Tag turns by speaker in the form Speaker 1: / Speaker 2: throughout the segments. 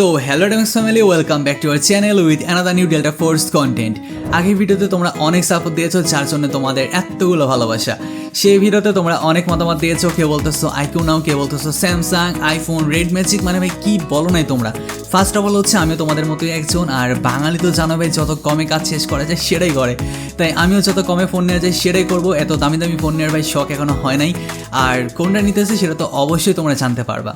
Speaker 1: So hello dems family welcome back to our channel with another new Delta Force content আগের ভিডিওতে তোমরা অনেক support দিয়েছ, যার জন্য তোমাদের এতগুলো ভালোবাসা। সেই ভিডিওতে তোমরা অনেক মতামত দিয়েছ কেউ বলতেছো আইকিউ নাও কেউ বলতেছো স্যামসাং আইফোন রেড ম্যাজিক মানে ভাই কি বলো নাই তোমরা? ফার্স্ট অফ অল হচ্ছে আমিও তোমাদের মতোই একজন, আর বাঙালি তো জানো ভাই, যত কমে কাজ শেষ করা যায় সেটাই করে। তাই আমিও যত কমে ফোন নেওয়া যায় সেটাই করব, এত দামি দামি ফোন নেওয়ার ভাই শখ এখনও হয় নাই। আর কোনটা নিতেছে সেটা তো অবশ্যই তোমরা জানতে পারবা।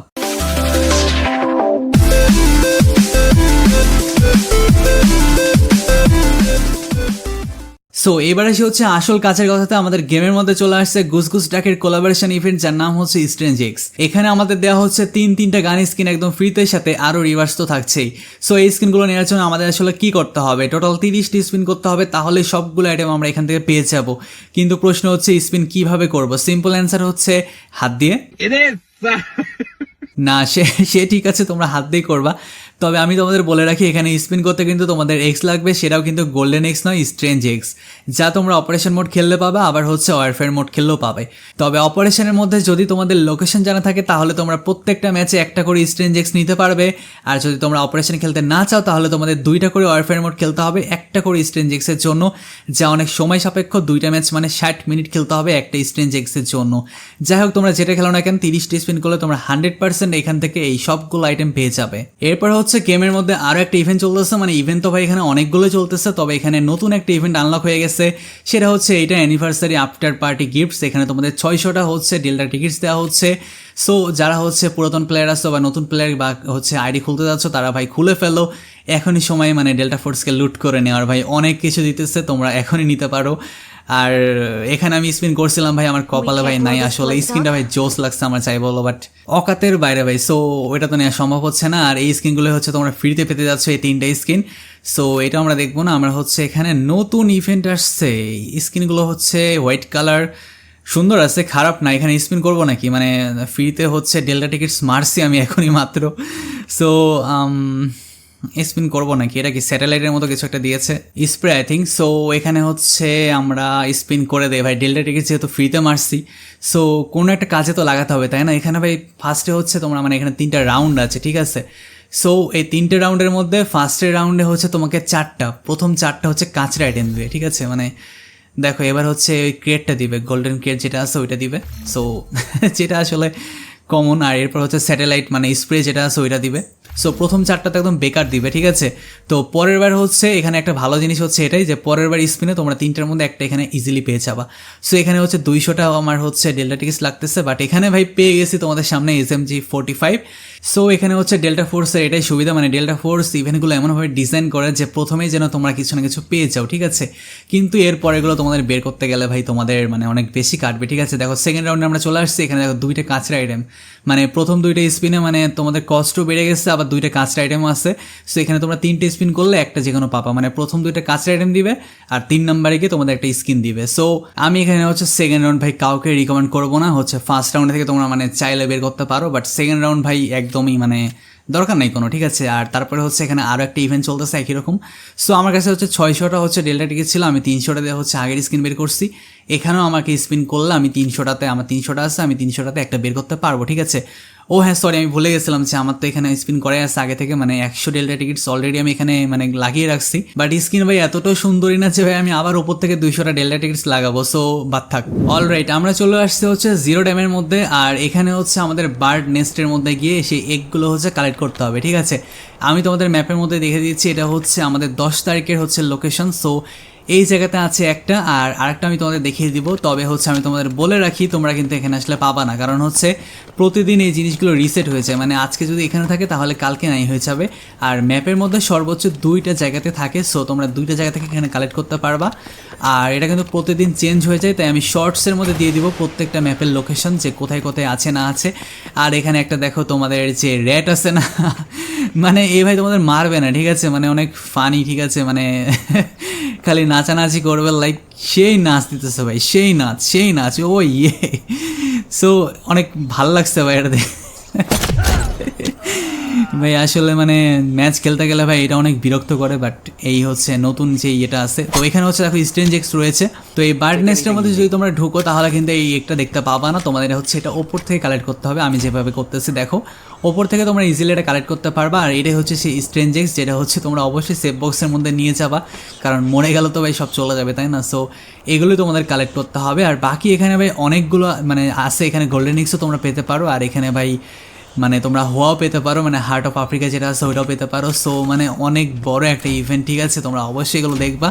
Speaker 1: সো এবার এসে হচ্ছে আসল কাছের কথাতে। আমাদের গেমের মধ্যে চলে আসছে গুসগুস ডাকের কোলাবোরেশন ইভেন্ট যার নাম হচ্ছে স্ট্রেঞ্জ এক্স এখানে আমাদের দেওয়া হচ্ছে তিন তিনটা গান স্কিন একদম ফ্রিতে সাথে আরও রিভার্স তো থাকছেই। সো এই স্কিনগুলো নেওয়ার জন্য আমাদের আসলে কি করতে হবে? টোটাল তিরিশটি স্পিন করতে হবে তাহলে সবগুলো আইটেম আমরা এখান থেকে পেয়ে যাব। কিন্তু প্রশ্ন হচ্ছে স্পিন কীভাবে করব? সিম্পল অ্যান্সার হচ্ছে হাত দিয়ে। না সে সে ঠিক আছে তোমরা হাত দিয়ে করবা। তবে আমি তোমাদের বলে রাখি, এখানে স্পিন করতে কিন্তু তোমাদের এক্স লাগবে, সেটাও কিন্তু গোল্ডেন এক্স নয় স্ট্রেঞ্জ এক্স যা তোমরা অপারেশন মোড খেললে পাবে, আবার হচ্ছে ওয়ারফেয়ার মোড খেললেও পাবে। তবে অপারেশনের মধ্যে যদি তোমাদের লোকেশন জানা থাকে, তাহলে তোমরা প্রত্যেকটা ম্যাচে একটা করে স্ট্রেঞ্জ এক্স নিতে পারবে। আর যদি তোমরা অপারেশন খেলতে না চাও, তাহলে তোমাদের দুইটা করে ওয়ারফেয়ার মোড খেলতে হবে, একটা করে স্ট্রেঞ্জ এক্সের জন্য, যা অনেক সময় সাপেক্ষ, দুইটা ম্যাচ মানে ষাট মিনিট খেলতে হবে একটা স্ট্রেঞ্জ এক্সের জন্য। যাই হোক, তোমরা যেটা খেলো না কেন, তিরিশটি স্পিন করলে তোমরা হান্ড্রেড পার্সেন্ট এখান থেকে এই সবগুলো আইটেম পেয়ে যাবে। এরপর হচ্ছে গেমের মধ্যে আরও একটা ইভেন্ট চলতেছে মানে ইভেন্ট তো ভাই এখানে অনেকগুলো চলতেছে, তবে এখানে নতুন একটা ইভেন্ট আনলক হয়ে গেছে। সেটা হচ্ছে এইটা অ্যানিভার্সারি আফটার পার্টি গিফটস এখানে তোমাদের ছয়শোটা হচ্ছে ডেল্টা টিকিটস দেওয়া হচ্ছে। সো যারা হচ্ছে পুরাতন প্লেয়ার আসছো বা নতুন প্লেয়ার বা হচ্ছে আইডি খুলতে যাচ্ছ, তারা ভাই খুলে ফেলো। এখনই সময় মানে ডেল্টা ফোর্সকে লুট করে নেওয়ার ভাই, অনেক কিছু দিতেছে, তোমরা এখনই নিতে পারো। আর এখানে আমি স্পিন করছিলাম ভাই আমার কপালে ভাই নাই আসলে। স্কিনটা ভাই জোস লাগছে আমার চাই বলো বাট অকাতের বাইরে ভাই সো ওইটা তো নেওয়া সম্ভব হচ্ছে না। আর এই স্কিনগুলো হচ্ছে তোমরা ফ্রিতে পেতে যাচ্ছ এই তিনটা স্কিন সো এটা আমরা দেখব না আমরা হচ্ছে এখানে নতুন ইভেন্ট আসছে। স্কিনগুলো হচ্ছে হোয়াইট কালার সুন্দর আছে খারাপ না এখানে স্পিন করব নাকি? মানে ফ্রিতে হচ্ছে ডেল্টা টিকিটস মারছি আমি এখনই মাত্র। সো স্পিন করব নাকি? এটা কি স্যাটেলাইটের মতো কিছু একটা দিয়েছে? স্প্রে আই থিঙ্ক সো এখানে হচ্ছে আমরা স্পিন করে দেই। ভাই ডেল্টা টিকিট যেহেতু ফ্রিতে মারছি সো কোনো একটা কাজে তো লাগাতে হবে, তাই না? এখানে ভাই ফার্স্টে হচ্ছে তোমরা মানে এখানে তিনটা রাউন্ড আছে, ঠিক আছে? সো এই তিনটে রাউন্ডের মধ্যে ফার্স্টের রাউন্ডে হচ্ছে তোমাকে চারটা, প্রথম চারটা হচ্ছে কাঁচরা আইটেম দিবে, ঠিক আছে? মানে দেখো, এবার হচ্ছে ওই ক্রিয়েটটা দিবে গোল্ডেন ক্রিয়েট যেটা আছে, ওইটা দিবে। সো যেটা আসলে কমন আর এরপর হচ্ছে স্যাটেলাইট মানে স্প্রে যেটা আছে ওইটা দিবে। সো প্রথম চারটাতে একদম বেকার দিবে, ঠিক আছে? তো পরের বার হচ্ছে এখানে একটা ভালো জিনিস হচ্ছে এটাই যে পরের বার স্পিনে তোমরা তিনটার মধ্যে একটা এখানে ইজিলি পেয়ে যাবা। সো এখানে হচ্ছে দুইশোটা আমার হচ্ছে ডেল্টা টিকিস লাগতেছে বাট এখানে ভাই পেয়ে গেছি তোমাদের সামনে S M G forty five so এখানে হচ্ছে ডেল্টা ফোর্সের এটাই সুবিধা। মানে ডেল্টা ফোর্স ইভেন্টগুলো এমনভাবে ডিজাইন করে যে প্রথমেই যেন তোমরা কিছু না কিছু পেয়ে যাও, ঠিক আছে? কিন্তু এর পরেগুলো তোমাদের বের করতে গেলে ভাই তোমাদের মানে অনেক বেশি কাটবে, ঠিক আছে? দেখো সেকেন্ড রাউন্ডে আমরা চলে আসছি। এখানে দেখো দুইটা কাঁচরা আইটেম মানে প্রথম দুইটা স্পিনে মানে তোমাদের কষ্টও বেড়ে গেছে, আবার দুইটা কাস্ট আইটেমও আছে। সো এখানে তোমরা তিনটে স্পিন করলে একটা যে কোনো পাবা। মানে প্রথম দুইটা কাস্ট আইটেম দিবে, আর তিন নম্বরে গিয়ে তোমাদের একটা স্কিন দিবে। সো আমি এখানে হচ্ছে সেকেন্ড রাউন্ড ভাই কাউকে রিকমেন্ড করব না। হচ্ছে ফার্স্ট রাউন্ড থেকে তোমরা মানে চাইলে বের করতে পারো বাট সেকেন্ড রাউন্ড ভাই একদমই মানে দরকার নাই কোনো, ঠিক আছে? আর তারপরে হচ্ছে এখানে আরও একটা ইভেন্ট চলতেছে একই রকম। সো আমার কাছে হচ্ছে ছয়শোটা হচ্ছে ডেল্টা টিকিট ছিল, আমি তিনশোটা দিয়ে হচ্ছে আগের স্ক্রিন বের করছি। এখানেও আমাকে স্পিন করলে আমি তিনশোটাতে, আমার তিনশোটা আছে, আমি তিনশোটাতে একটা বের করতে পারব, ঠিক আছে? ও হ্যাঁ সরি আমি ভুলে গেছিলাম যে আমার তো এখানে স্পিন করে আছে আগে থেকে মানে একশো ডেল্টা টিকিটস অলরেডি আমি এখানে মানে লাগিয়ে রাখছি। বাট স্ক্রিন ভাই এতটাও সুন্দরী না যে ভাই আমি আবার ওপর থেকে দুইশোটা ডেল্টা টিকিটস লাগাবো। সো বাদ থাক। অল রাইট আমরা চলে আসছি হচ্ছে জিরো ড্যামের মধ্যে, আর এখানে হচ্ছে আমাদের বার্ড নেস্টের মধ্যে গিয়ে সেই এগগুলো হচ্ছে কালেক্ট করতে হবে, ঠিক আছে? আমি তোমাদের ম্যাপের মধ্যে দেখে দিচ্ছি এটা হচ্ছে আমাদের দশ তারিখের হচ্ছে লোকেশন সো এই জায়গাতে আছে একটা, আর আরেকটা আমি তোমাদের দেখিয়ে দিব। তবে হচ্ছে আমি তোমাদের বলে রাখি, তোমরা কিন্তু এখানে আসলে পাবা না। কারণ হচ্ছে প্রতিদিন এই জিনিসগুলো রিসেট হয়েছে মানে আজকে যদি এখানে থাকে, তাহলে কালকে নাই হয়ে যাবে। আর ম্যাপের মধ্যে সর্বোচ্চ দুইটা জায়গাতে থাকে সো তোমরা দুইটা জায়গা থেকে এখানে কালেক্ট করতে পারবা। আর এটা কিন্তু প্রতিদিন চেঞ্জ হয়ে যায়, তাই আমি শর্টসের মধ্যে দিয়ে দিব প্রত্যেকটা ম্যাপের লোকেশন যে কোথায় কোথায় আছে না আছে। আর এখানে একটা দেখো, তোমাদের যে র্যাট আছে না মানে এ ভাই তোমাদের মারবে না, ঠিক আছে? মানে অনেক ফানি ঠিক আছে? মানে খালি নাচানাচি করবে লাইক সেই নাচ দিতেছে ভাই, সেই নাচ সেই নাচ ও ইয়ে। সো অনেক ভালো লাগছে ভাই এটা ভাই, আসলে মানে ম্যাচ খেলতে গেলে ভাই এটা অনেক বিরক্ত করে বাট এই হচ্ছে নতুন যে ইয়েটা আছে। তো এখানে হচ্ছে দেখো স্ট্রেঞ্জ এক্স রয়েছে। তো এই বার্ড নেস্টের মধ্যে যদি তোমরা ঢুকো, তাহলে কিন্তু এই একটা দেখতে পাবা না। তোমাদের হচ্ছে এটা ওপর থেকে কালেক্ট করতে হবে। আমি যেভাবে করতেছি, দেখো। ওপর থেকে তোমরা ইজিলি এটা কালেক্ট করতে পারবা। আর এটাই হচ্ছে সেই স্ট্রেঞ্জ এক্স যেটা হচ্ছে তোমরা অবশ্যই সেফ বক্সের মধ্যে নিয়ে যাবা। কারণ মরে গেলে তো ভাই সব চলে যাবে, তাই না? সো এগুলোই তোমাদের কালেক্ট করতে হবে। আর বাকি এখানে ভাই অনেকগুলো মানে আছে এখানে গোল্ডেন এক্সও তোমরা পেতে পারো। আর এখানে ভাই মানে তোমরা হোয়াও পেতে পারো মানে হার্ট অফ আফ্রিকা যেটা আছে ওইটাও পেতে পারো। সো মানে অনেক বড় একটা ইভেন্ট ঠিক আছে? তোমরা অবশ্যই এগুলো দেখবা।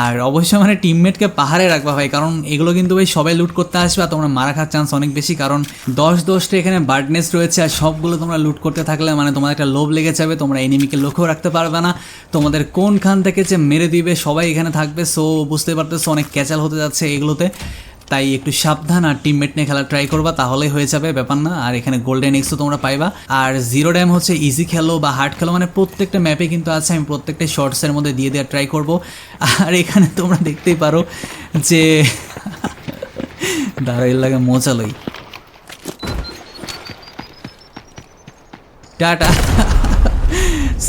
Speaker 1: আর অবশ্যই মানে টিমমেটকে পাহাড়ে রাখবা ভাই, কারণ এগুলো কিন্তু ভাই সবাই লুট করতে আসবে আর তোমরা মারা খাওয়ার চান্স অনেক বেশি। কারণ দশ দশটা এখানে বার্ডনেস রয়েছে আর সবগুলো তোমরা লুট করতে থাকলে মানে তোমার একটা লোভ লেগে যাবে, তোমরা এনিমিকে লক্ষ্য রাখতে পারবে না। তোমাদের কোনখান থেকে যে মেরে দিবে সবাই এখানে থাকবে। সো বুঝতে পারতেছো, অনেক ক্যাচাল হতে যাচ্ছে এগুলোতে। তাই একটু সাবধান আর টিমমেট নিয়ে খেলা ট্রাই করবা, তাহলেই হয়ে যাবে ব্যাপার না। আর এখানে গোল্ডেন এক্সও তোমরা পাইবা। আর জিরো ড্যাম হচ্ছে ইজি খেলো বা হার্ড খেলো মানে প্রত্যেকটা ম্যাপে কিন্তু আছে, আমি প্রত্যেকটা শর্টসের মধ্যে দিয়ে দেওয়ার ট্রাই করব। আর এখানে তোমরা দেখতেই পারো যে দাঁড়াইল লাগে, মজা লই। টাটা।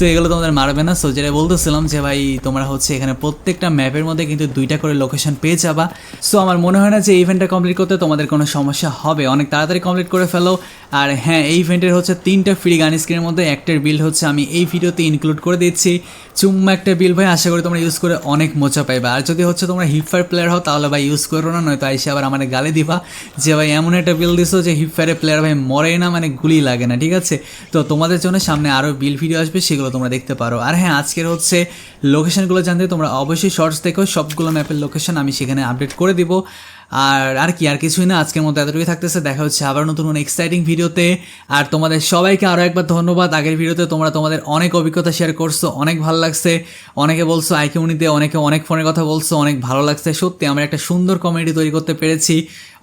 Speaker 1: সো এগুলো তোমাদের মারবে না। সো যেটা বলতেছিলাম যে ভাই, তোমরা হচ্ছে এখানে প্রত্যেকটা ম্যাপের মধ্যে কিন্তু দুইটা করে লোকেশন পেয়ে যাবা। সো আমার মনে হয় না যে ইভেন্টটা কমপ্লিট করতে তোমাদের কোনো সমস্যা হবে। অনেক তাড়াতাড়ি কমপ্লিট করে ফেলো। আর হ্যাঁ এই ইভেন্টের হচ্ছে তিনটা ফ্রি গান স্ক্রিনের মধ্যে একটার বিল হচ্ছে। আমি এই ভিডিওতে ইনক্লুড করে দিচ্ছি। চুম্মা একটা বিল ভাই, আশা করি তোমরা ইউজ করে অনেক মজা পাইবে। আর যদি হচ্ছে তোমরা হিপফায়ার প্লেয়ার হও, তাহলে ভাই ইউজ করো না, নয়তো আইসে আবার আমার গালে দিবা। যে ভাই এমন একটা বিল দিছো যে হিপফায়ারের প্লেয়ার ভাই মরে না মানে গুলি লাগে না, ঠিক আছে? তো তোমাদের জন্য সামনে আরও বিল ভিডিও আসবে, সেগুলো তোমরা দেখতে পারো। আর হ্যাঁ আজকের হচ্ছে লোকেশনগুলো জানতে তোমরা অবশ্যই শর্টস দেখো, সবগুলো ম্যাপের লোকেশন আমি সেখানে আপডেট করে দিব। আর আর কি, আর কিছুই না, আজকের মতো এতটুকুই থাকতেছে, দেখা হচ্ছে আবার নতুন কোনো এক্সাইটিং ভিডিওতে। আর তোমাদের সবাইকে আরও একবার ধন্যবাদ, আগের ভিডিওতে তোমরা তোমাদের অনেক অভিজ্ঞতা শেয়ার করছ, অনেক ভালো লাগছে। অনেকে বলছো আইকিউনিতে অনেকে অনেক ফোনের কথা বলছো, অনেক ভালো লাগছে। সত্যি, আমরা একটা সুন্দর কমেডি তৈরি করতে পেরেছি,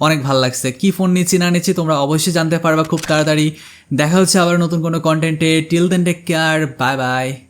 Speaker 1: অনেক ভালো লাগছে। কি ফোন নিচ্ছি, না নিচ্ছি তোমরা অবশ্যই জানতে পারবা খুব তাড়াতাড়ি। দেখা হচ্ছে আবার নতুন কোনো কন্টেন্টে till then take care bye bye